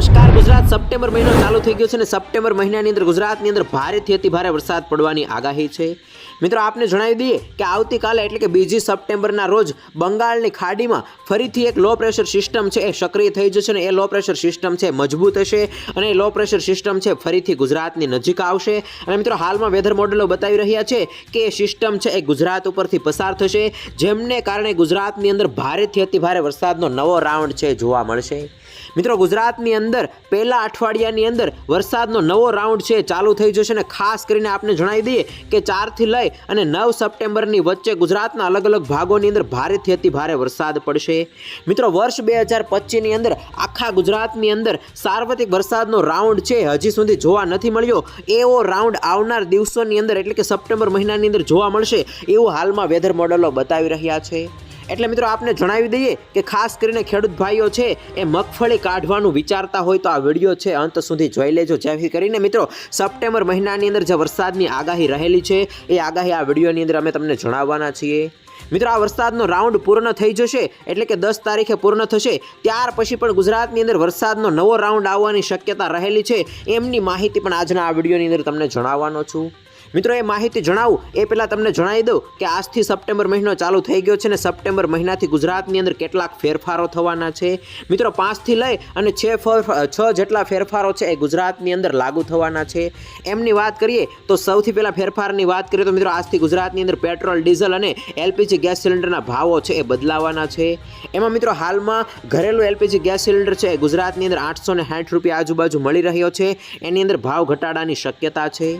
નમસ્કાર. ગુજરાત સપ્ટેમ્બર મહિનો ચાલુ થઈ ગયો છે અને સપ્ટેમ્બર મહિનાની અંદર ગુજરાતની અંદર ભારેથી અતિ ભારે વરસાદ પડવાની આગાહી છે. મિત્રો, આપને જણાવી દઈએ કે આવતીકાલે એટલે કે બીજી સપ્ટેમ્બરના રોજ બંગાળની ખાડીમાં ફરીથી એક લો પ્રેશર સિસ્ટમ છે એ સક્રિય થઈ જશે અને એ લો પ્રેશર સિસ્ટમ છે મજબૂત હશે અને એ લો પ્રેશર સિસ્ટમ છે ફરીથી ગુજરાતની નજીક આવશે. અને મિત્રો, હાલમાં વેધર મોડેલો બતાવી રહ્યા છે કે એ સિસ્ટમ છે એ ગુજરાત ઉપરથી પસાર થશે, જેમને કારણે ગુજરાતની અંદર ભારેથી અતિ ભારે વરસાદનો નવો રાઉન્ડ છે જોવા મળશે. મિત્રો, ગુજરાતની અંદર પહેલા અઠવાડિયાની અંદર વરસાદનો નવો રાઉન્ડ છે, ચાલુ થઈ જશે અને ખાસ કરીને આપને જણાવી દઈએ કે ચારથી લઈ અને નવ સપ્ટેમ્બરની વચ્ચે ગુજરાતના અલગ અલગ ભાગોની અંદર ભારેથી અતિ ભારે વરસાદ પડશે. મિત્રો, વર્ષ બે હજાર પચીસની અંદર આખા ગુજરાતની અંદર સાર્વત્રિક વરસાદનો રાઉન્ડ છે, હજી સુધી જોવા નથી મળ્યો. એવો રાઉન્ડ આવનાર દિવસોની અંદર એટલે કે સપ્ટેમ્બર મહિનાની અંદર જોવા મળશે, એવું હાલમાં વેધર મોડલો બતાવી રહ્યા છે. એટલે મિત્રો આપને જણાવી દઈએ કે ખાસ કરીને ખેડૂત ભાઈઓ છે, એ મગફળી કાઢવાનું વિચારતા હોય તો આ વીડિયો છે, અંત સુધી જોઈ લેજો. જેથી કરીને મિત્રો, સપ્ટેમ્બર મહિનાની અંદર જે વરસાદની આગાહી રહેલી છે, એ આગાહી આ વિડીયોની અંદર અમે તમને જણાવવાના છીએ. મિત્રો, આ વરસાદનો રાઉન્ડ પૂર્ણ થઈ જશે, એટલે કે દસ તારીખે પૂર્ણ થશે. ત્યાર પછી પણ ગુજરાતની અંદર વરસાદનો નવો રાઉન્ડ આવવાની શક્યતા રહેલી છે, એમની માહિતી પણ આજના આ વિડીયોની અંદર તમને જણાવવાનો છું. મિત્રો, એ માહિતી જણાવું. એ પહેલાં તમને જણાવી દઉં કે આજથી સપ્ટેમ્બર મહિનો ચાલુ થઈ ગયો છે ને સપ્ટેમ્બર મહિનાથી ગુજરાતની અંદર કેટલાક ફેરફારો થવાના છે. મિત્રો, પાંચથી લઈ અને છ છ જેટલા ફેરફારો છે એ ગુજરાતની અંદર લાગુ થવાના છે. એમની વાત કરીએ તો સૌથી પહેલાં ફેરફારની વાત કરીએ તો મિત્રો, આજથી ગુજરાતની અંદર પેટ્રોલ, ડીઝલ અને એલપીજી ગેસ સિલિન્ડરના ભાવો છે એ બદલાવાના છે. એમાં મિત્રો, હાલમાં ઘરેલું એલપીજી ગેસ સિલિન્ડર છે એ ગુજરાતની અંદર આઠસો ને સાઠ રૂપિયા આજુબાજુ મળી રહ્યો છે. એની અંદર ભાવ ઘટાડાની શક્યતા છે.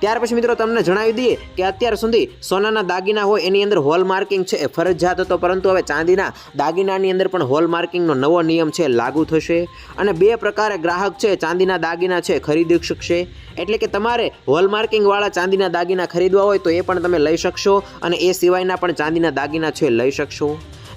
ત્યાર પછી મિત્રો તમને જણાવી દઈએ કે અત્યાર સુધી સોનાના દાગીના હોય એની અંદર હોલ માર્કિંગ છે, એ ફરજિયાત હતો, પરંતુ હવે ચાંદીના દાગીનાની અંદર પણ હોલ માર્કિંગનો નવો નિયમ છે લાગુ થશે. અને બે પ્રકારે ગ્રાહક છે, ચાંદીના દાગીના છે ખરીદી શકશે. એટલે કે તમારે હોલ માર્કિંગવાળા ચાંદીના દાગીના ખરીદવા હોય તો એ પણ તમે લઈ શકશો અને એ સિવાયના પણ ચાંદીના દાગીના છે લઈ શકશો.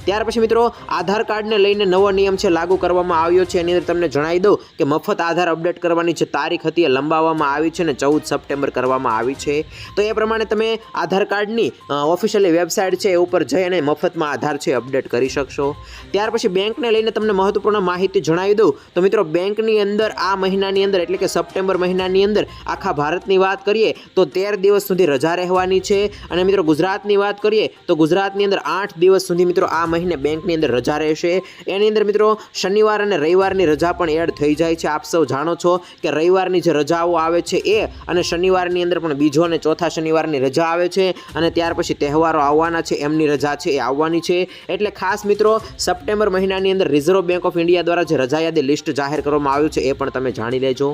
ત્યાર પછી મિત્રો, આધાર કાર્ડને લઈને નવો નિયમ છે, લાગુ કરવામાં આવ્યો છે. એની અંદર તમને જણાવી દઉં કે મફત આધાર અપડેટ કરવાની જે તારીખ હતી એ લંબાવવામાં આવી છે અને ચૌદ સપ્ટેમ્બર કરવામાં આવી છે. તો એ પ્રમાણે તમે આધાર કાર્ડની ઓફિશિયલી વેબસાઇટ છે એ ઉપર જઈ અને મફતમાં આધાર છે અપડેટ કરી શકશો. ત્યાર પછી બેંકને લઈને તમને મહત્વપૂર્ણ માહિતી જણાવી દઉં. તો મિત્રો, બેંકની અંદર આ મહિનાની અંદર, એટલે કે સપ્ટેમ્બર મહિનાની અંદર આખા ભારતની વાત કરીએ, તો તેર દિવસ સુધી રજા રહેવાની છે. અને મિત્રો, ગુજરાતની વાત કરીએ, તો ગુજરાતની અંદર આઠ દિવસ સુધી મિત્રો આ મહિને બેંકની અંદર રજા રહેશે. એની અંદર મિત્રો શનિવાર અને રવિવારની રજા પણ એડ થઈ જાય છે. આપ સૌ જાણો છો કે રવિવારની જે રજાઓ આવે છે એ અને શનિવારની અંદર પણ બીજો અને ચોથા શનિવારની રજા આવે છે અને ત્યાર પછી તહેવારો આવવાના છે. એમની રજા છે એ આવવાની છે. એટલે ખાસ મિત્રો સપ્ટેમ્બર મહિનાની અંદર રિઝર્વ બેંક ઓફ ઇન્ડિયા દ્વારા જે રજા યાદી લિસ્ટ જાહેર કરવામાં આવ્યું છે એ પણ તમે જાણી લેજો.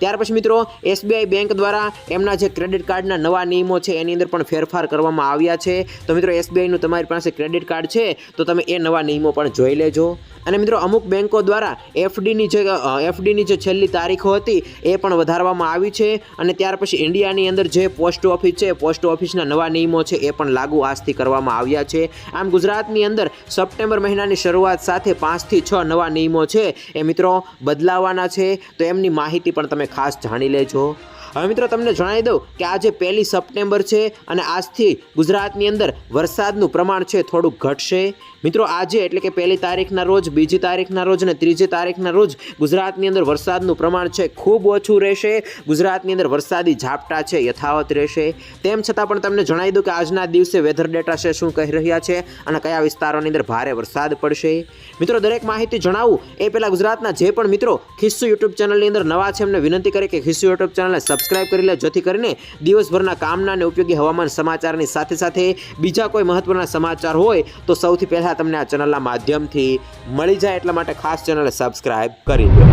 ત્યાર પછી મિત્રો એસબીઆઈ બેંક દ્વારા એમના જે ક્રેડિટ કાર્ડના નવા નિયમો છે એની અંદર પણ ફેરફાર કરવામાં આવ્યા છે. તો મિત્રો એસબીઆઈનું તમારી પાસે ક્રેડિટ કાર્ડ છે, તો તમે એ નવા નિયમો પણ જોઈ લેજો. અને મિત્રો, અમુક બેંકો દ્વારા એફડીની જે એફડીની જે છેલ્લી તારીખો હતી, એ પણ વધારવામાં આવી છે. અને ત્યાર પછી ઇન્ડિયાની અંદર જે પોસ્ટ ઓફિસ છે પોસ્ટ ઓફિસના નવા નિયમો છે, એ પણ લાગુ આજથી કરવામાં આવ્યા છે. આમ ગુજરાતની અંદર સપ્ટેમ્બર મહિનાની શરૂઆત સાથે પાંચથી છ નવા નિયમો છે. એ મિત્રો, બદલાવાના છે. તો એમની માહિતી પણ તમે ખાસ જાણી લેજો. હવે મિત્રો તમને જણાવી દઉં કે આજે પહેલી સપ્ટેમ્બર છે અને આજથી ગુજરાતની અંદર વરસાદનું પ્રમાણ છે થોડુંક ઘટશે. મિત્રો આજે એટલે કે પહેલી તારીખના રોજ, બીજી તારીખના રોજ અને ત્રીજી તારીખના રોજ ગુજરાતની અંદર વરસાદનું પ્રમાણ છે ખૂબ ઓછું રહેશે. ગુજરાતની અંદર વરસાદી ઝાપટા છે, યથાવત રહેશે. તેમ છતાં પણ તમને જણાવી દઉં કે આજના દિવસે વેધર ડેટા છે શું કહી રહ્યા છે અને કયા વિસ્તારોની અંદર ભારે વરસાદ પડશે. મિત્રો દરેક માહિતી જણાવું, એ પહેલાં ગુજરાતના જે પણ મિત્રો ખિસ્સુ યુટ્યુબ ચેનલની અંદર નવા છે એમને વિનંતી કરે કે ખિસ્સુ યુટ્યુબ ચેનલને સબસ્ક્રાઇબ કરી લે, જેથી કરીને દિવસભરના કામના અને ઉપયોગી હવામાન સમાચારની સાથે સાથે બીજા કોઈ મહત્વના સમાચાર હોય, તો સૌથી પહેલાં તમને આ ચેનલના માધ્યમથી મળી જાય એટલા માટે ખાસ ચેનલને સબસ્ક્રાઇબ કરી લો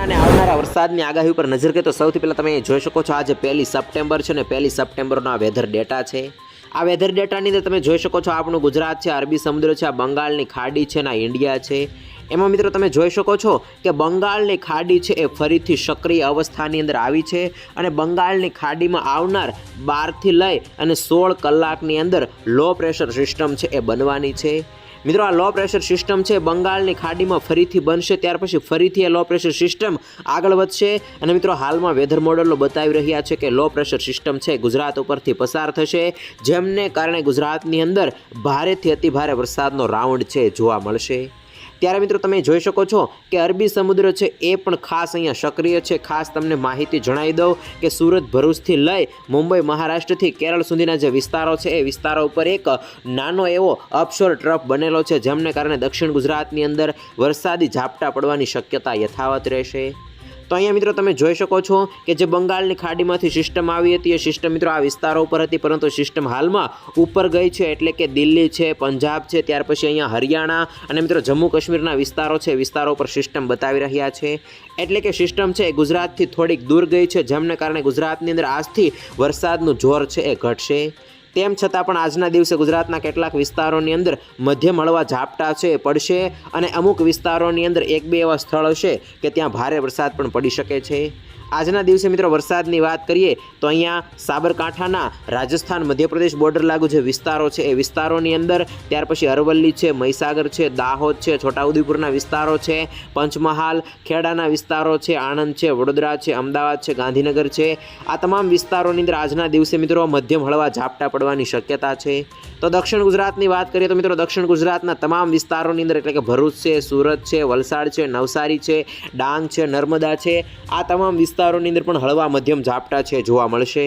અને આવનારા વરસાદની આગાહી ઉપર નજર કરીએ, તો સૌથી પહેલાં તમે જોઈ શકો છો આજે પહેલી સપ્ટેમ્બર છે ને, પહેલી સપ્ટેમ્બરનો આ વેધર ડેટા છે. આ વેધર ડેટાની અંદર તમે જોઈ શકો છો, આપણું ગુજરાત છે, અરબી સમુદ્ર છે, આ બંગાળની ખાડી છે ને ઇન્ડિયા છે. એમાં મિત્રો તમે જોઈ શકો છો કે બંગાળની ખાડી છે એ ફરીથી સક્રિય અવસ્થાની અંદર આવી છે અને બંગાળની ખાડીમાં આવનાર બારથી લઈ અને સોળ કલાકની અંદર લો પ્રેશર સિસ્ટમ છે એ બનવાની છે. મિત્રો આ લો પ્રેશર સિસ્ટમ છે બંગાળની ખાડીમાં ફરીથી બનશે, ત્યાર પછી ફરીથી એ લો પ્રેશર સિસ્ટમ આગળ વધશે. અને મિત્રો હાલમાં વેધર મોડલો બતાવી રહ્યા છે કે લો પ્રેશર સિસ્ટમ છે ગુજરાત ઉપરથી પસાર થશે. જેમને કારણે ગુજરાતની અંદર ભારેથી અતિ ભારે વરસાદનો રાઉન્ડ છે જોવા મળશે. ત્યારે મિત્રો તમે જોઈ શકો છો કે અરબી સમુદ્ર છે એ પણ ખાસ અહીંયા સક્રિય છે. ખાસ તમને માહિતી જણાવી દઉં કે સુરત ભરૂચથી લઈ મુંબઈ મહારાષ્ટ્રથી કેરળ સુધીના જે વિસ્તારો છે એ વિસ્તારો ઉપર એક નાનો એવો અપશોર ટ્રફ બનેલો છે, જેમને કારણે દક્ષિણ ગુજરાતની અંદર વરસાદી ઝાપટા પડવાની શક્યતા યથાવત રહેશે. તો અહીંયા મિત્રો તમે જોઈ શકો છો કે જે બંગાળની ખાડીમાંથી સિસ્ટમ આવી હતી, એ સિસ્ટમ મિત્રો આ વિસ્તારો ઉપર હતી, પરંતુ સિસ્ટમ હાલમાં ઉપર ગઈ છે એટલે કે દિલ્હી છે, પંજાબ છે, ત્યાર પછી અહીંયા હરિયાણા અને મિત્રો જમ્મુ કાશ્મીરના વિસ્તારો છે વિસ્તારો ઉપર સિસ્ટમ બતાવી રહ્યા છે. એટલે કે સિસ્ટમ છે એ ગુજરાતથી થોડીક દૂર ગઈ છે, જેમને કારણે ગુજરાતની અંદર આજથી વરસાદનું જોર છે એ ઘટશે. તેમ છતાં પણ આજના દિવસે ગુજરાતના કેટલાક વિસ્તારોની અંદર મધ્યમ હળવા ઝાપટા છે, પડશે અને અમુક વિસ્તારોની અંદર એક બે એવા સ્થળ હશે કે ત્યાં ભારે વરસાદ પણ પડી શકે છે. આજના દિવસે મિત્રો વરસાદની વાત કરીએ તો અહીંયા સાબરકાંઠાના રાજસ્થાન મધ્યપ્રદેશ બોર્ડર લાગુ જે વિસ્તારો છે, એ વિસ્તારોની અંદર ત્યાર પછી અરવલ્લી છે, મહીસાગર છે, દાહોદ છે, છોટાઉદેપુરના વિસ્તારો છે, પંચમહાલ, ખેડાના વિસ્તારો છે, આણંદ છે, વડોદરા છે, અમદાવાદ છે, ગાંધીનગર છે. આ તમામ વિસ્તારોની અંદર આજના દિવસે મિત્રો મધ્યમ હળવા ઝાપટા પડવાની શક્યતા છે. તો દક્ષિણ ગુજરાતની વાત કરીએ તો મિત્રો દક્ષિણ ગુજરાતના તમામ વિસ્તારોની અંદર એટલે કે ભરૂચ છે, સુરત છે, વલસાડ છે, નવસારી છે, ડાંગ છે, નર્મદા છે, આ તમામ વિસ્તારોની અંદર પણ હળવા મધ્યમ ઝાપટા છે જોવા મળશે.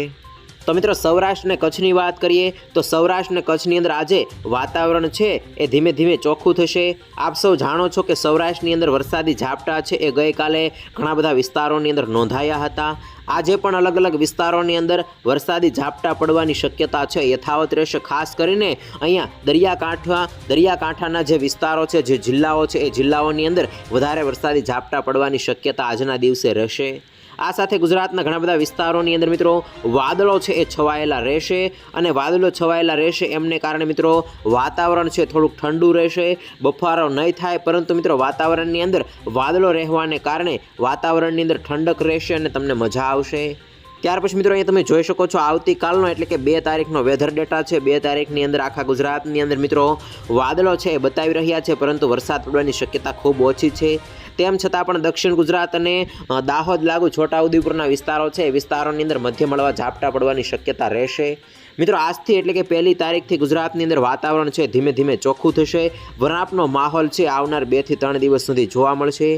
તો મિત્રો, સૌરાષ્ટ્ર અને કચ્છની વાત કરીએ, તો સૌરાષ્ટ્ર અને કચ્છની અંદર આજે વાતાવરણ છે એ ધીમે ધીમે ચોખ્ખું થશે. આપ સૌ જાણો છો કે સૌરાષ્ટ્રની અંદર વરસાદી ઝાપટા છે એ ગઈકાલે ઘણા બધા વિસ્તારોની અંદર નોંધાયા હતા. આજે પણ અલગ અલગ વિસ્તારોની અંદર વરસાદી ઝાપટા પડવાની શક્યતા છે, યથાવત રહેશે. ખાસ કરીને અહીંયા દરિયાકાંઠા, દરિયાકાંઠાના જે વિસ્તારો છે, જે જિલ્લાઓ છે, એ જિલ્લાઓની અંદર વધારે વરસાદી ઝાપટા પડવાની શક્યતા આજના દિવસે રહેશે. આ સાથે ગુજરાતના ઘણા બધા વિસ્તારોની અંદર મિત્રો વાદળો છે, એ છવાયેલા રહેશે અને વાદળો છવાયેલા રહેશે એમને કારણે મિત્રો વાતાવરણ છે થોડુંક ઠંડુ રહેશે, બફારો નહીં થાય, પરંતુ મિત્રો વાતાવરણની અંદર વાદળો રહેવાને કારણે વાતાવરણની અંદર ઠંડક રહેશે અને તમને મજા આવશે. ત્યાર પછી મિત્રો અહીંયા તમે જોઈ શકો છો આવતીકાલનો એટલે કે બે તારીખનો વેધર ડેટા છે. બે તારીખની અંદર આખા ગુજરાતની અંદર મિત્રો વાદળો છે એ બતાવી રહ્યા છે, પરંતુ વરસાદ પડવાની શક્યતા ખૂબ ઓછી છે. તેમ છતાં પણ દક્ષિણ ગુજરાત અને દાહોદ લાગુ છોટાઉદેપુરના વિસ્તારો છે. એ વિસ્તારોની અંદર મધ્ય મળવા ઝાપટા પડવાની શક્યતા રહેશે. મિત્રો, આજથી એટલે કે પહેલી તારીખથી ગુજરાતની અંદર વાતાવરણ છે ધીમે ધીમે ચોખ્ખું થશે. વરાપનો માહોલ છે આવનાર બેથી ત્રણ દિવસ સુધી જોવા મળશે.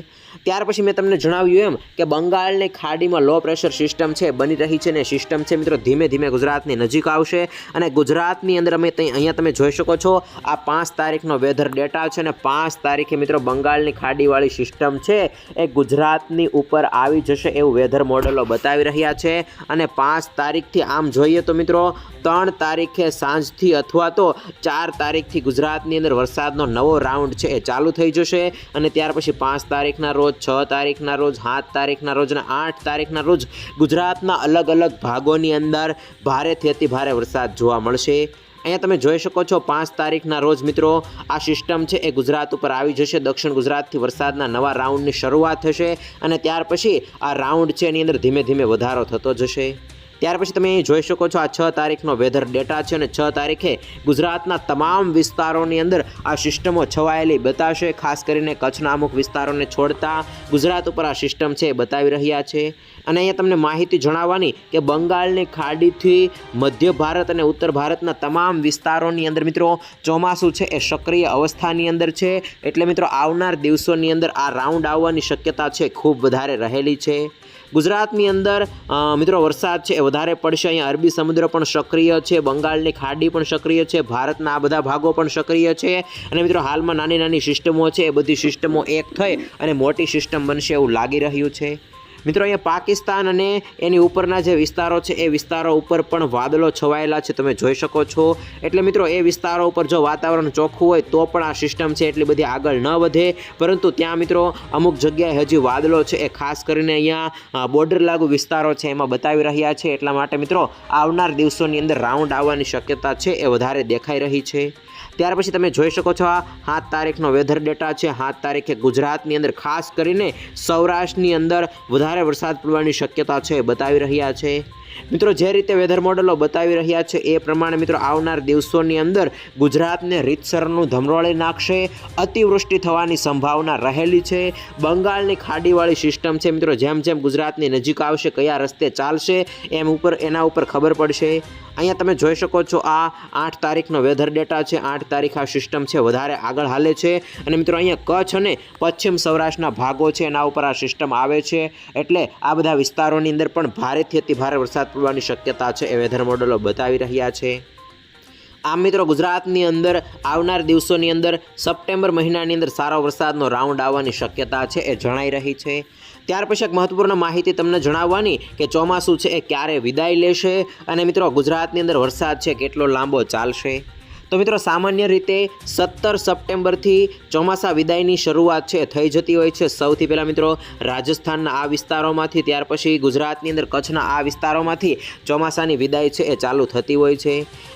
ત્યાર પછી મેં તમને જણાવ્યું એમ કે બંગાળની ખાડીમાં લો પ્રેશર સિસ્ટમ છે, બની રહી છે ને સિસ્ટમ છે મિત્રો ધીમે ધીમે ગુજરાતની નજીક આવશે અને ગુજરાતની અંદર અમે અહીંયા તમે જોઈ શકો છો, આ પાંચ તારીખનો વેધર ડેટા છે અને પાંચ તારીખે મિત્રો બંગાળની ખાડીવાળી સિસ્ટમ છે એ ગુજરાતની ઉપર આવી જશે એવું વેધર મોડેલો બતાવી રહ્યા છે અને પાંચ તારીખથી આમ જોઈએ તો મિત્રો ત્રણ તારીખે સાંજથી અથવા તો ચાર તારીખથી ગુજરાતની અંદર વરસાદનો નવો રાઉન્ડ છે એ ચાલુ થઈ જશે અને ત્યાર પછી પાંચ તારીખના રોજ છ તારીખના રોજ, સાત તારીખના રોજ અને આઠ તારીખના રોજ ગુજરાતના અલગ અલગ ભાગોની અંદર ભારેથી અતિ ભારે વરસાદ જોવા મળશે. અહીંયા તમે જોઈ શકો છો પાંચ તારીખના રોજ મિત્રો, આ સિસ્ટમ છે એ ગુજરાત ઉપર આવી જશે. દક્ષિણ ગુજરાતથી વરસાદના નવા રાઉન્ડની શરૂઆત થશે અને ત્યાર પછી આ રાઉન્ડ છે એની અંદર ધીમે ધીમે વધારો થતો જશે. ત્યાર પછી તમે જોઈ શકો છો આ છ તારીખનો વેધર ડેટા છે અને છ તારીખે ગુજરાતના તમામ વિસ્તારોની અંદર આ સિસ્ટમો છવાયેલી બતાવશે. ખાસ કરીને કચ્છના અમુક વિસ્તારોને છોડતા ગુજરાત ઉપર આ સિસ્ટમ છે બતાવી રહ્યા છે. અને અહીંયા તમને માહિતી જણાવવાની કે બંગાળની ખાડીથી મધ્ય ભારત અને ઉત્તર ભારતના તમામ વિસ્તારોની અંદર મિત્રો ચોમાસું છે એ સક્રિય અવસ્થાની અંદર છે. એટલે મિત્રો આવનાર દિવસોની અંદર આ રાઉન્ડ આવવાની શક્યતા છે ખૂબ વધારે રહેલી છે. ગુજરાતની અંદર મિત્રો વરસાદ છે એ વધારે પડશે. અહીંયા અરબી સમુદ્ર પણ સક્રિય છે, બંગાળની ખાડી પણ સક્રિય છે, ભારતના આ બધા ભાગો પણ સક્રિય છે. અને મિત્રો હાલમાં નાની નાની સિસ્ટમો છે, એ બધી સિસ્ટમો એક થઈ અને મોટી સિસ્ટમ બનશે એવું લાગી રહ્યું છે. મિત્રો, અહીંયા પાકિસ્તાન અને એની ઉપરના જે વિસ્તારો છે, એ વિસ્તારો ઉપર પણ વાદળો છવાયેલા છે, તમે જોઈ શકો છો. એટલે મિત્રો, એ વિસ્તારો ઉપર જો વાતાવરણ ચોખ્ખું હોય, તો પણ આ સિસ્ટમ છે, એટલી બધી આગળ ન વધે. પરંતુ ત્યાં, મિત્રો, અમુક જગ્યાએ હજી વાદળો છે, એ ખાસ કરીને અહીંયા બોર્ડર લાગુ વિસ્તારો છે, એમાં બતાવી રહ્યા છે. એટલા માટે, મિત્રો, આવનાર દિવસોની અંદર રાઉન્ડ આવવાની શક્યતા છે, એ વધારે દેખાઈ રહી છે. ત્યાર પછી તમે જોઈ શકો છો આ સાત તારીખનો વેધર ડેટા છે. સાત તારીખે ગુજરાતની અંદર ખાસ કરીને સૌરાષ્ટ્રની અંદર વધારે વરસાદ પડવાની શક્યતા છે બતાવી રહ્યા છે. મિત્રો, જે રીતે વેધર મોડલો બતાવી રહ્યા છે, એ પ્રમાણે મિત્રો, આવનાર દિવસોની અંદર ગુજરાતને રીતસરનું ધમરોળી નાખશે, અતિવૃષ્ટિ થવાની સંભાવના રહેલી છે, બંગાળની ખાડીવાળી સિસ્ટમ છે મિત્રો, જેમ જેમ ગુજરાતની નજીક આવશે, કયા રસ્તે ચાલશે, એમ ઉપર, એના ઉપર ખબર પડશે. અહીંયા તમે જોઈ શકો છો, આ આઠ તારીખનો વેધર ડેટા છે, આઠ તારીખ આ સિસ્ટમ છે, વધારે આગળ હાલે છે. અને મિત્રો, અહીંયા કચ્છ અને પશ્ચિમ સૌરાષ્ટ્રના ભાગો છે, એના ઉપર આ સિસ્ટમ આવે છે. એટલે આ બધા વિસ્તારોની અંદર પણ ભારેથી અતિ ભારે વરસાદ પડવાની શક્યતા છે એ વેધર મોડલો બતાવી રહ્યા છે. આમ મિત્રો, ગુજરાતની અંદર આવનાર દિવસોની અંદર સપ્ટેમ્બર મહિનાની અંદર સારો વરસાદનો રાઉન્ડ આવવાની શક્યતા છે એ જણાઈ રહી છે. ત્યાર પછી એક મહત્વપૂર્ણ માહિતી તમને જણાવવાની કે ચોમાસું છે એ ક્યારે વિદાય લેશે અને મિત્રો, ગુજરાતની અંદર વરસાદ છે કેટલો લાંબો ચાલશે? તો મિત્રો, સામાન્ય રીતે સત્તર સપ્ટેમ્બરથી ચોમાસા વિદાયની શરૂઆત છે, થઈ જતી હોય છે. સૌથી પહેલાં મિત્રો, રાજસ્થાનના આ વિસ્તારોમાંથી, ત્યાર પછી ગુજરાતની અંદર કચ્છના આ વિસ્તારોમાંથી ચોમાસાની વિદાય છે એ ચાલુ થતી હોય છે.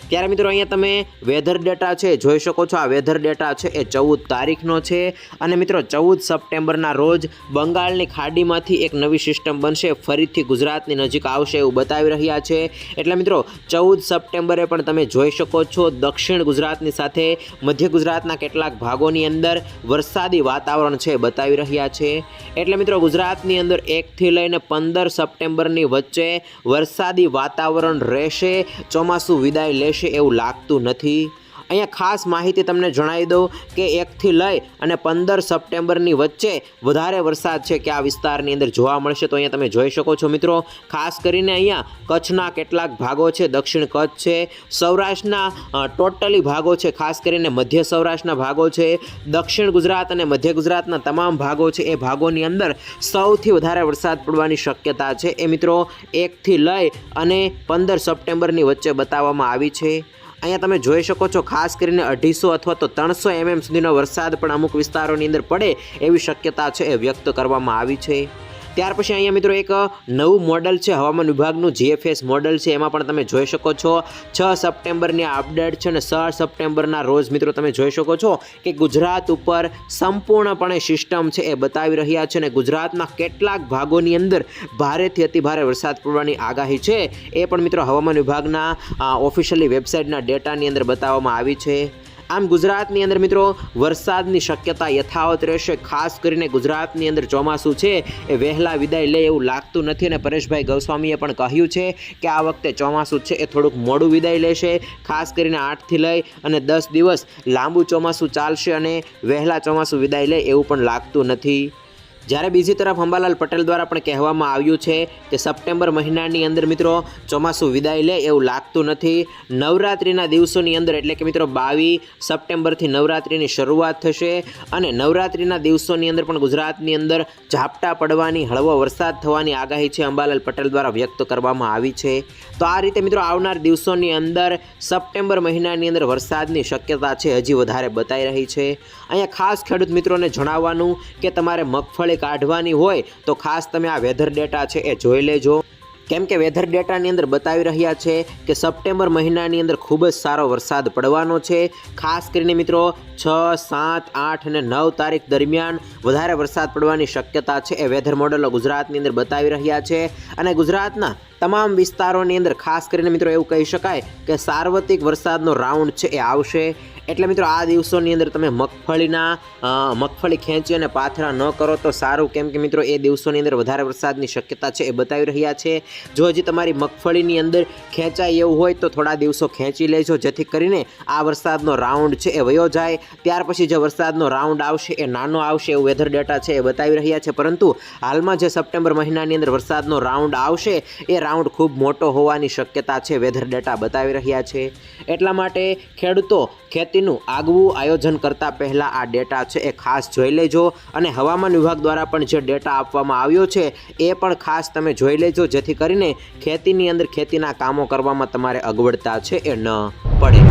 ત્યારે મિત્રો અહીંયા તમે વેધર ડેટા છે, જોઈ શકો છો. આ વેધર ડેટા છે, એ ચૌદ તારીખનો છે. અને મિત્રો, ચૌદ સપ્ટેમ્બરના રોજ બંગાળની ખાડીમાંથી એક નવી સિસ્ટમ બનશે. ફરીથી ગુજરાતની નજીક આવશે એવું બતાવી રહ્યા છે. એટલે મિત્રો, ચૌદ સપ્ટેમ્બરે પણ તમે જોઈ શકો છો, દક્ષિણ ગુજરાતની સાથે મધ્ય ગુજરાતના કેટલાક ભાગોની અંદર વરસાદી વાતાવરણ છે, બતાવી રહ્યા છે. એટલે મિત્રો, ગુજરાતની અંદર એકથી લઈને પંદર સપ્ટેમ્બરની વચ્ચે વરસાદી વાતાવરણ રહેશે. ચોમાસું વિદાય લેશે. એવું લાગતું નથી. અહીંયા ખાસ માહિતી તમને જણાવી દઉં કે એકથી લઈ અને પંદર સપ્ટેમ્બરની વચ્ચે વધારે વરસાદ છે કે આ વિસ્તારની અંદર જોવા મળશે તો અહીંયા તમે જોઈ શકો છો મિત્રો. ખાસ કરીને અહીંયા કચ્છના કેટલાક ભાગો છે, દક્ષિણ કચ્છ છે, સૌરાષ્ટ્રના ટોટલી ભાગો છે, ખાસ કરીને મધ્ય સૌરાષ્ટ્રના ભાગો છે, દક્ષિણ ગુજરાત અને મધ્ય ગુજરાતના તમામ ભાગો છે, એ ભાગોની અંદર સૌથી વધારે વરસાદ પડવાની શક્યતા છે. એ મિત્રો, એકથી લઈ અને પંદર સપ્ટેમ્બરની વચ્ચે બતાવવામાં આવી છે. અહીંયા તમે જોઈ શકો છો, ખાસ કરીને અઢીસો અથવા તો ત્રણસો એમએમ સુધીનો વરસાદ પણ અમુક વિસ્તારોની અંદર પડે એવી શક્યતા છે એ વ્યક્ત કરવામાં આવી છે. ત્યાર પછી અહીંયા મિત્રો એક નવું મોડલ છે હવામાન વિભાગનું, જીએફએસ મોડલ છે. એમાં પણ તમે જોઈ શકો છો, છ સપ્ટેમ્બરની અપડેટ છે અને છ સપ્ટેમ્બરના રોજ મિત્રો તમે જોઈ શકો છો કે ગુજરાત ઉપર સંપૂર્ણપણે સિસ્ટમ છે એ બતાવી રહ્યા છે અને ગુજરાતના કેટલાક ભાગોની અંદર ભારેથી અતિ ભારે વરસાદ પડવાની આગાહી છે. એ પણ મિત્રો હવામાન વિભાગના ઓફિશિયલી વેબસાઇટના ડેટાની અંદર બતાવવામાં આવી છે. આમ ગુજરાતની અંદર મિત્રો, વરસાદની શક્યતા યથાવત રહેશે, ખાસ કરીને ગુજરાતની અંદર ચોમાસું છે, એ વહેલા વિદાય લે એવું લાગતું નથી અને પરેશભાઈ ગૌસ્વામીએ પણ કહ્યું છે કે આ વખતે ચોમાસું છે એ થોડુંક મોડું વિદાય લેશે, ખાસ કરીને આઠથી લઈ અને દસ દિવસ લાંબુ ચોમાસું ચાલશે અને વહેલા ચોમાસું વિદાય લે એવું પણ લાગતું નથી. જ્યારે બીજી તરફ અંબાલાલ પટેલ દ્વારા પણ કહેવામાં આવ્યું છે કે સપ્ટેમ્બર મહિનાની અંદર મિત્રો ચોમાસું વિદાય લે એવું લાગતું નથી. નવરાત્રિના દિવસોની અંદર એટલે કે મિત્રો બાવીસ સપ્ટેમ્બરથી નવરાત્રિની શરૂઆત થશે અને નવરાત્રિના દિવસોની અંદર પણ ગુજરાતની અંદર ઝાપટા પડવાની, હળવો વરસાદ થવાની આગાહી છે અંબાલાલ પટેલ દ્વારા વ્યક્ત કરવામાં આવી છે. તો આ રીતે મિત્રો આવનાર દિવસોની અંદર સપ્ટેમ્બર મહિનાની અંદર વરસાદની શક્યતા છે હજી વધારે બતાઈ રહી છે. અહીંયા ખાસ ખેડૂત મિત્રોને જણાવવાનું કે તમારે મગફળી કાઢવાની હોય તો ખાસ તમે આ વેધર ડેટા છે એ જોઈ લેજો. કેમ કે વેધર ડેટાની અંદર બતાવી રહ્યા છે કે સપ્ટેમ્બર મહિનાની અંદર ખૂબ જ સારો વરસાદ પડવાનો છે. ખાસ કરીને મિત્રો છ, સાત, આઠ અને નવ તારીખ દરમિયાન વધારે વરસાદ પડવાની શક્યતા છે એ વેધર મોડલો ગુજરાતની અંદર બતાવી રહ્યા છે. અને ગુજરાતના તમામ વિસ્તારોની અંદર ખાસ કરીને મિત્રો એવું કહી શકાય કે સાર્વત્રિક વરસાદનો રાઉન્ડ છે એ આવશે. એટલે મિત્રો આ દિવસોની અંદર તમે મગફળીના મગફળી ખેંચી અને પાથરા ન કરો તો સારું. કેમ કે મિત્રો એ દિવસોની અંદર વધારે વરસાદની શક્યતા છે એ બતાવી રહ્યા છે. જો હજી તમારી મગફળીની અંદર ખેંચાય એવું હોય તો થોડા દિવસો ખેંચી લેજો, જેથી કરીને આ વરસાદનો રાઉન્ડ છે એ વયો જાય. ત્યાર પછી જે વરસાદનો રાઉન્ડ આવશે એ નાનો આવશે એવું વેધર ડેટા છે એ બતાવી રહ્યા છે. પરંતુ હાલમાં જે સપ્ટેમ્બર મહિનાની અંદર વરસાદનો રાઉન્ડ આવશે, એ રાઉન્ડ ખૂબ મોટો હોવાની શક્યતા છે વેધર ડેટા બતાવી રહ્યા છે. એટલા માટે ખેડૂતો ખેતીનું આગવું આયોજન કરતાં પહેલાં આ ડેટા છે એ ખાસ જોઈ લેજો અને હવામાન વિભાગ દ્વારા પણ જે ડેટા આપવામાં આવ્યો છે એ પણ ખાસ તમે જોઈ લેજો, જેથી કરીને ખેતીની અંદર ખેતીના કામો કરવામાં તમારે અગવડતા છે એ ન પડે.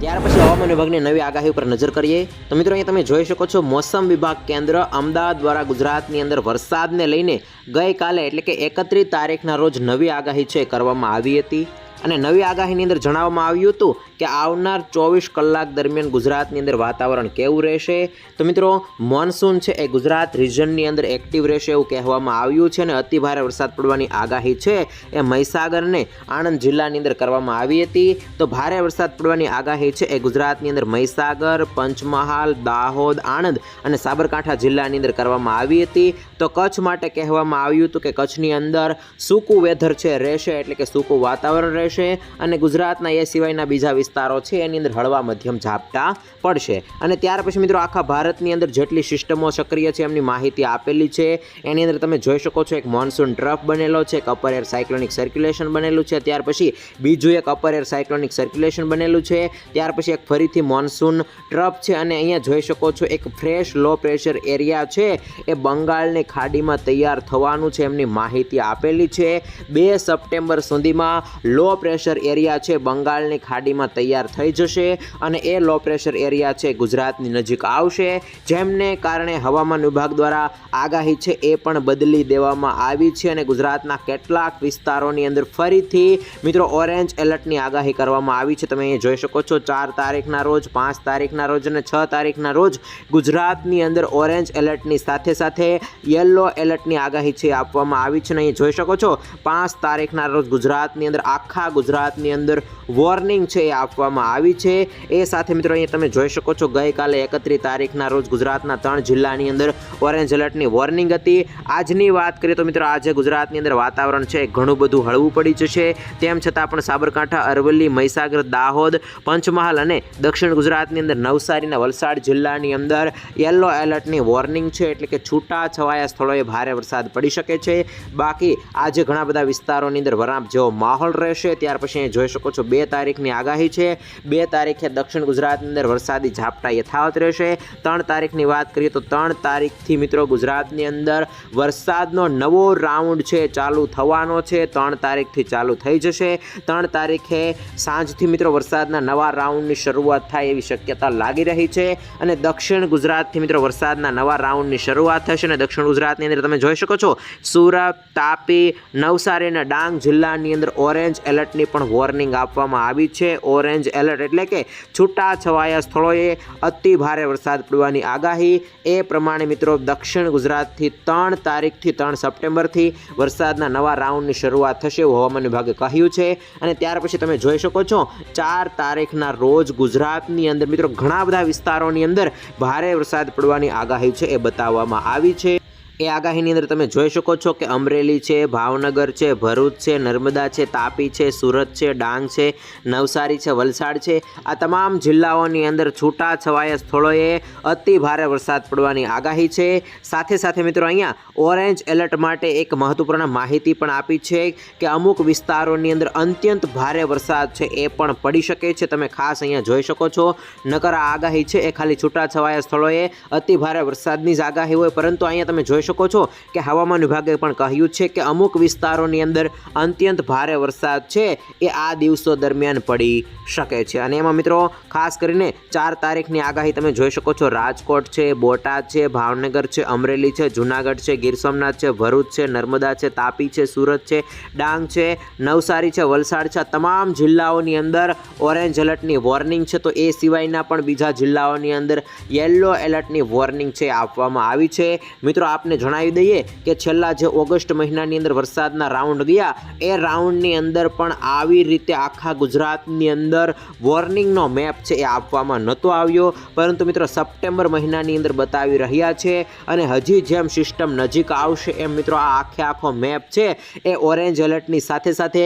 ત્યાર પછી હવામાન વિભાગની નવી આગાહી ઉપર નજર કરીએ તો મિત્રો અહીંયા તમે જોઈ શકો છો, મોસમ વિભાગ કેન્દ્ર અમદાવાદ દ્વારા ગુજરાતની અંદર વરસાદને લઈને ગઈકાલે એટલે કે એકત્રીસ તારીખના રોજ નવી આગાહી છે કરવામાં આવી હતી. અને નવી આગાહીની અંદર જણાવવામાં આવ્યું હતું કે આવનાર ચોવીસ કલાક દરમિયાન ગુજરાતની અંદર વાતાવરણ કેવું રહેશે? તો મિત્રો, મોન્સૂન છે એ ગુજરાત રિજનની અંદર એક્ટિવ રહેશે એવું કહેવામાં આવ્યું છે અને અતિ ભારે વરસાદ પડવાની આગાહી છે એ મહીસાગરને આણંદ જિલ્લાની અંદર કરવામાં આવી હતી. તો ભારે વરસાદ પડવાની આગાહી છે એ ગુજરાતની અંદર મહીસાગર, પંચમહાલ, દાહોદ, આણંદ અને સાબરકાંઠા જિલ્લાની અંદર કરવામાં આવી હતી. તો કચ્છ માટે કહેવામાં આવ્યું હતું કે કચ્છની અંદર સૂકું વેધર છે, રહેશે એટલે કે સૂકું વાતાવરણ રહેશે. અને ગુજરાતના એ સિવાયના બીજા વિસ્તારો છે, એની અંદર હળવા મધ્યમ ઝાપટા પડશે. અને ત્યાર પછી મિત્રો આખા ભારતની અંદર જેટલી સિસ્ટમો સક્રિય છે એમની માહિતી આપેલી છે. એની અંદર તમે જોઈ શકો છો, એક મોન્સૂન ટ્રફ બનેલો છે, એક અપર એર સાયક્લોનિક સર્ક્યુલેશન બનેલું છે. ત્યાર પછી બીજું એક અપર એર સાયક્લોનિક સર્ક્યુલેશન બનેલું છે. ત્યાર પછી એક ફરીથી મોન્સૂન ટ્રફ છે અને અહીંયા જોઈ શકો છો, એક ફ્રેશ લો પ્રેશર એરિયા છે. એ બંગાળની ખાડીમાં તૈયાર થવાનું છે, એમની માહિતી આપેલી છે. બે સપ્ટેમ્બર સુધીમાં લો પ્રેશર એરિયા છે, બંગાળની ખાડીમાં તૈયાર થઈ જશે અને એ લો પ્રેશર એરિયા છે, ગુજરાતની નજીક આવશે. જેમને કારણે હવામાન વિભાગ દ્વારા આગાહી છે, એ પણ બદલી દેવામાં આવી છે અને ગુજરાતના કેટલાક વિસ્તારોની અંદર ફરીથી મિત્રો ઓરેન્જ એલર્ટની આગાહી કરવામાં આવી છે. તમે અહીં જોઈ શકો છો, ચાર તારીખના રોજ, પાંચ તારીખના રોજ અને છ તારીખના રોજ ગુજરાતની અંદર ઓરેન્જ એલર્ટની સાથે સાથે યલો એલર્ટની આગાહી છે, આપવામાં આવી છે. અને અહીં જોઈ શકો છો, પાંચ તારીખના રોજ ગુજરાતની અંદર આખા ગુજરાતની અંદર વોર્નિંગ છે એ આપવામાં આવી છે. એ સાથે મિત્રો અહીંયા તમે જોઈ શકો છો, ગઈકાલે એકત્રીસ તારીખના રોજ ગુજરાતના ત્રણ જિલ્લાની અંદર ઓરેન્જ એલર્ટની વોર્નિંગ હતી. આજની વાત કરીએ તો મિત્રો, આજે ગુજરાતની અંદર વાતાવરણ છે, ઘણું બધું હળવું પડી જશે. તેમ છતાં પણ સાબરકાંઠા, અરવલ્લી, મહીસાગર, દાહોદ, પંચમહાલ અને દક્ષિણ ગુજરાતની અંદર નવસારીના વલસાડ જિલ્લાની અંદર યલો એલર્ટની વોર્નિંગ છે. એટલે કે છૂટા છવાયા સ્થળોએ ભારે વરસાદ પડી શકે છે. બાકી આજે ઘણા બધા વિસ્તારોની અંદર વરાપ જેવો માહોલ રહેશે. ત્યાર પછી જોઈ શકો છો બે તારીખની આગાહી છે. બે તારીખે દક્ષિણ ગુજરાતની અંદર વરસાદી ઝાપટા યથાવત રહેશે. ત્રણ તારીખની વાત કરીએ તો ત્રણ તારીખથી મિત્રો ગુજરાતની અંદર વરસાદનો નવો રાઉન્ડ છે, ચાલુ થવાનો છે. ત્રણ તારીખથી ચાલુ થઈ જશે. ત્રણ તારીખે સાંજથી મિત્રો વરસાદના નવા રાઉન્ડની શરૂઆત થાય એવી શક્યતા લાગી રહી છે અને દક્ષિણ ગુજરાતથી મિત્રો વરસાદના નવા રાઉન્ડની શરૂઆત થશે અને દક્ષિણ ગુજરાતની અંદર તમે જોઈ શકો છો સુરત, તાપી, નવસારી અને ડાંગ જિલ્લાની અંદર ઓરેન્જ એલર્ટની પણ વોર્નિંગ આપવામાં આવી છે. ઓરેન્જ એલર્ટ એટલે કે છૂટા છવાયા સ્થળોએ અતિ ભારે વરસાદ પડવાની આગાહી. એ પ્રમાણે મિત્રો, દક્ષિણ ગુજરાતથી ત્રણ તારીખથી ત્રણ સપ્ટેમ્બરથી વરસાદના નવા રાઉન્ડની શરૂઆત થશે એવું હવામાન વિભાગે કહ્યું છે. અને ત્યાર પછી તમે જોઈ શકો છો, ચાર તારીખના રોજ ગુજરાતની અંદર મિત્રો, ઘણા બધા વિસ્તારોની અંદર ભારે વરસાદ પડવાની આગાહી છે એ બતાવવામાં આવી છે. એ આગાહીની અંદર તમે જોઈ શકો છો કે અમરેલી છે, ભાવનગર છે, ભરૂચ છે, નર્મદા છે, તાપી છે, સુરત છે, ડાંગ છે, નવસારી છે, વલસાડ છે. આ તમામ જિલ્લાઓની અંદર છૂટા છવાયા સ્થળોએ અતિ ભારે વરસાદ પડવાની આગાહી છે. સાથે સાથે મિત્રો અહીંયા ઓરેન્જ એલર્ટ માટે એક મહત્વપૂર્ણ માહિતી પણ આપી છે કે અમુક વિસ્તારોની અંદર અત્યંત ભારે વરસાદ છે એ પણ પડી શકે છે. તમે ખાસ અહીંયા જોઈ શકો છો. નકર આ આગાહી છે એ ખાલી છૂટા છવાયા સ્થળોએ અતિ ભારે વરસાદની જ આગાહી હોય, પરંતુ અહીંયા તમે જોઈ શકો છો કે હવામાન વિભાગે પણ કહ્યું છે કે અમુક વિસ્તારોની અંદર અત્યંત ભારે વરસાદ છે, એ આ દિવસો દરમિયાન પડી શકે છે. અને એમાં મિત્રો, ખાસ કરીને ચાર તારીખની આગાહી તમે જોઈ શકો છો. રાજકોટ છે, બોટાદ છે, ભાવનગર છે, અમરેલી છે, જુનાગઢ છે, ગીર સોમનાથ છે, ભરૂચ છે, નર્મદા છે, તાપી છે, સુરત છે, ડાંગ છે, નવસારી છે, વલસાડ છે. તમામ જિલ્લાઓની અંદર ઓરેન્જ એલર્ટની વોર્નિંગ છે. તો એ સિવાયના પણ બીજા જિલ્લાઓની અંદર યલો એલર્ટની વોર્નિંગ છે આપવામાં આવી છે. મિત્રો, આપને જણાવી દઈએ કે છેલ્લા જે ઓગસ્ટ મહિનાની અંદર વરસાદના રાઉન્ડ ગયા, એ રાઉન્ડની અંદર પણ આવી રીતે આખા ગુજરાતની અંદર વોર્નિંગનો મેપ છે એ આપવામાં નહોતો આવ્યો. પરંતુ મિત્રો સપ્ટેમ્બર મહિનાની અંદર બતાવી રહ્યા છે અને હજી જેમ સિસ્ટમ નજીક આવશે એમ મિત્રો આ આખે આખો મેપ છે, એ ઓરેન્જ એલર્ટની સાથે સાથે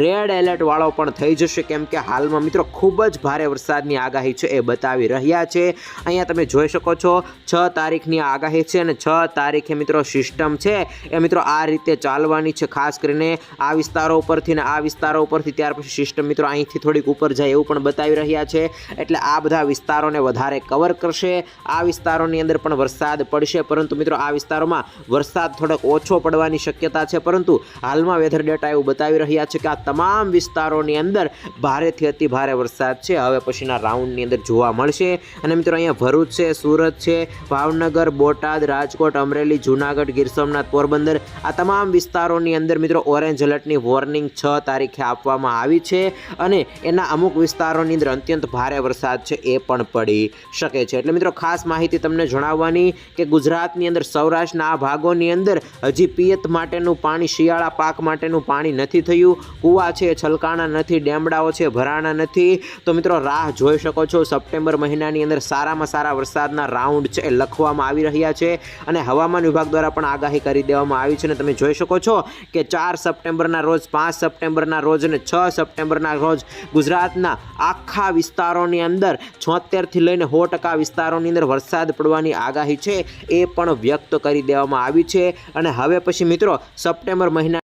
રેડ એલર્ટવાળો પણ થઈ જશે. કેમ કે હાલમાં મિત્રો ખૂબ જ ભારે વરસાદની આગાહી છે એ બતાવી રહ્યા છે. અહીંયા તમે જોઈ શકો છો, છ તારીખની આગાહી છે અને છ તારીખે મિત્રો સિસ્ટમ છે એ મિત્રો આ રીતે ચાલવાની છે, ખાસ કરીને આ વિસ્તારો ઉપરથી ને આ વિસ્તારો ઉપરથી. ત્યાર પછી સિસ્ટમ મિત્રો અહીંથી થોડીક ઉપર જાય એવું પણ બતાવી રહ્યા છે. એટલે આ બધા વિસ્તારોને વધારે કવર કરશે. આ વિસ્તારોની અંદર પણ વરસાદ પડશે, પરંતુ મિત્રો આ વિસ્તારોમાં વરસાદ થોડોક ઓછો પડવાની શક્યતા છે. પરંતુ હાલમાં વેધર ડેટા એવું બતાવી રહ્યા છે કે આ તમામ વિસ્તારોની અંદર ભારેથી અતિ ભારે વરસાદ છે. હવે પછીના રાઉન્ડની અંદર જોવા મળશે. અને મિત્રો અહીંયા ભરૂચ છે, સુરત છે, ભાવનગર, બોટાદ, રાજકોટ, અમરેલી જૂનાગઢ, ગીર સોમનાથ, પોરબંદર આ તમામ વિસ્તારોની અંદર મિત્રો ઓરેન્જ એલર્ટની વોર્નિંગ છ તારીખે આપવામાં આવી છે અને એના અમુક વિસ્તારોની અંદર અત્યંત ભારે વરસાદ છે એ પણ પડી શકે છે. એટલે મિત્રો ખાસ માહિતી તમને જણાવવાની કે ગુજરાતની અંદર, સૌરાષ્ટ્રના આ ભાગોની અંદર હજી પિયત માટેનું પાણી, શિયાળા પાક માટેનું પાણી નથી થયું. કૂવા છે, છલકાણા નથી, ડેમડાઓ છે, ભરાણા નથી. તો મિત્રો રાહ જોઈ શકો છો. સપ્ટેમ્બર મહિનાની અંદર સારામાં સારા વરસાદના રાઉન્ડ છે એ લખવામાં આવી રહ્યા છે અને હવામાન વિભાગ દ્વારા પણ આગાહી કરી દેવામાં આવી છે અને તમે જોઈ શકો છો કે ચાર સપ્ટેમ્બરના રોજ, પાંચ સપ્ટેમ્બરના રોજ અને છ સપ્ટેમ્બરના રોજ ગુજરાતના આખા વિસ્તારોની અંદર છોતેરથી લઈને સો ટકા વિસ્તારોની અંદર વરસાદ પડવાની આગાહી છે એ પણ વ્યક્ત કરી દેવામાં આવી છે. અને હવે પછી મિત્રો સપ્ટેમ્બર મહિના